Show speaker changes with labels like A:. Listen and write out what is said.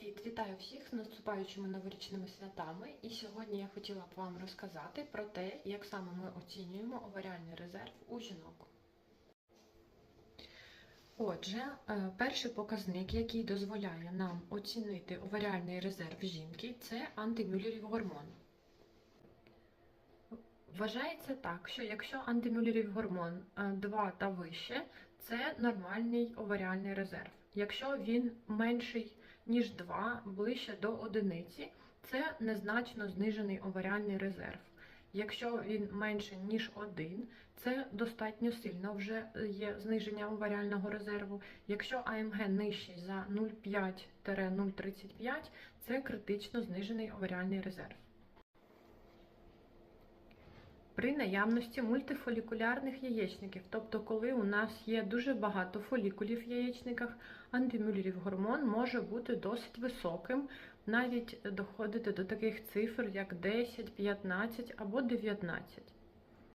A: Привіт, вітаю всіх з наступаючими новорічними святами. І сьогодні я хотіла б вам розказати про те, як саме ми оцінюємо оваріальний резерв у жінок. Отже, е, перший показник, який дозволяє нам оцінити оваріальний резерв жінки, це антимюллерів гормон. Вважається так, що якщо антимюллерів гормон 2 та вище, це нормальний оваріальний резерв. Якщо він менший ніж 2, ближче до одиниці, це незначно знижений оваріальний резерв. Якщо він менше ніж 1, це достатньо сильно вже є зниження оваріального резерву. Якщо АМГ нижчий за 0,5-0,35, це критично знижений оваріальний резерв. При наявності мультифолікулярних яєчників, тобто коли у нас є дуже багато фолікулів в яєчниках, антимюллерів гормон може бути досить високим, навіть доходити до таких цифр, як 10, 15 або 19.